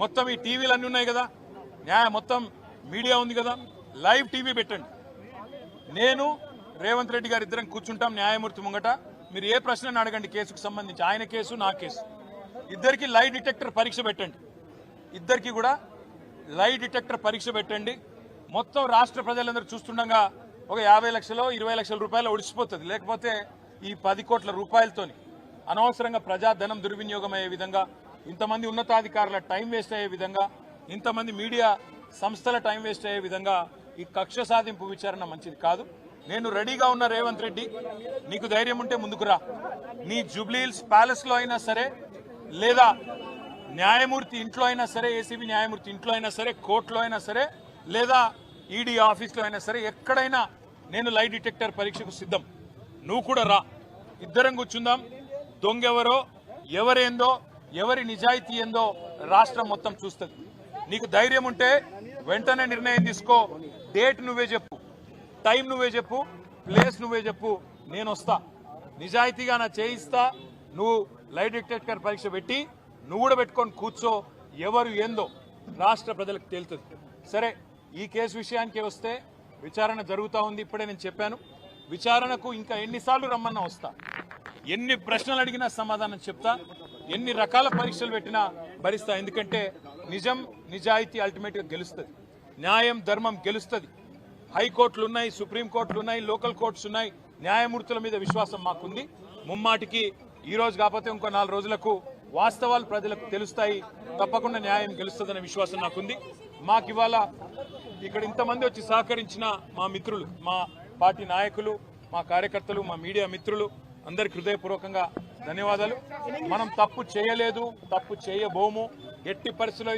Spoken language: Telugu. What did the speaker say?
మొత్తం ఈ టీవీలు అన్నీ ఉన్నాయి కదా? న్యాయ మొత్తం మీడియా ఉంది కదా? లైవ్ టీవీ పెట్టండి. నేను రేవంత్ రెడ్డి గారు ఇద్దరం కూర్చుంటాం న్యాయమూర్తి ముంగట. మీరు ఏ ప్రశ్నను అడగండి కేసుకు సంబంధించి? ఆయన కేసు నా కేసు. ఇద్దరికి లై డిటెక్టర్ పరీక్ష పెట్టండి. ఇద్దరికి కూడా లై డిటెక్టర్ పరీక్ష పెట్టండి. మొత్తం రాష్ట్ర ప్రజలందరూ చూస్తుండగా ఒక యాభై లక్షలు ఇరవై లక్షల రూపాయలు ఒడిసిపోతుంది. లేకపోతే ఈ పది కోట్ల రూపాయలతోని అనవసరంగా ప్రజాధనం దుర్వినియోగం అయ్యే విధంగా ఇంతమంది ఉన్నతాధికారుల టైం వేస్ట్ అయ్యే విధంగా ఇంతమంది మీడియా సంస్థల టైం వేస్ట్ అయ్యే విధంగా ఈ కక్ష సాధింపు విచారణ మంచిది కాదు. నేను రెడీగా ఉన్న రేవంత్ రెడ్డి నీకు ధైర్యం ఉంటే ముందుకు రా. నీ జూబ్లీహిల్స్ ప్యాలెస్లో అయినా సరే లేదా న్యాయమూర్తి ఇంట్లో అయినా సరే ఏసీబీ న్యాయమూర్తి ఇంట్లో అయినా సరే కోర్టులో అయినా సరే లేదా ఈడీ ఆఫీస్లో అయినా సరే ఎక్కడైనా నేను లై డిటెక్టర్ పరీక్షకు సిద్ధం. నువ్వు కూడా రా. ఇద్దరం కూర్చుందాం. దొంగెవరో ఎవరేందో ఎవరి నిజాయితీ ఏందో రాష్ట్రం మొత్తం చూస్తుంది. నీకు ధైర్యం ఉంటే వెంటనే నిర్ణయం తీసుకో. డేట్ నువ్వే చెప్పు. టైం నువ్వే చెప్పు. ప్లేస్ నువ్వే చెప్పు. నేను వస్తా. నిజాయితీగా నా చేయిస్తా. నువ్వు లైట్ డిటెక్టర్ పరీక్ష పెట్టి నువ్వు కూడా పెట్టుకొని కూర్చో. ఎవరు ఏందో రాష్ట్ర ప్రజలకు తేలుతుంది సరే ఈ కేసు విషయానికి వస్తే విచారణ జరుగుతూ ఉంది. ఇప్పుడే నేను చెప్పాను. విచారణకు ఇంకా ఎన్నిసార్లు రమ్మన్నా వస్తా. ఎన్ని ప్రశ్నలు అడిగినా సమాధానం చెప్తా. ఎన్ని రకాల పరీక్షలు పెట్టినా భరిస్తా. ఎందుకంటే నిజం నిజాయితీ అల్టిమేట్గా గెలుస్తుంది. న్యాయం ధర్మం గెలుస్తుంది. హైకోర్టులు ఉన్నాయి సుప్రీంకోర్టులు ఉన్నాయి లోకల్ కోర్ట్స్ ఉన్నాయి. న్యాయమూర్తుల మీద విశ్వాసం మాకుంది. ముమ్మాటికి ఈ రోజు కాకపోతే ఇంకో నాలుగు రోజులకు వాస్తవాలు ప్రజలకు తెలుస్తాయి. తప్పకుండా న్యాయం గెలుస్తుందనే విశ్వాసం నాకుంది. మాకు ఇవాళ ఇక్కడ ఇంతమంది వచ్చి సహకరించిన మా మిత్రులు మా పార్టీ నాయకులు మా కార్యకర్తలు మా మీడియా మిత్రులు అందరికి హృదయపూర్వకంగా ధన్యవాదాలు. మనం తప్పు చేయలేదు తప్పు చేయబోము. ఎట్టి పరిస్థితుల్లో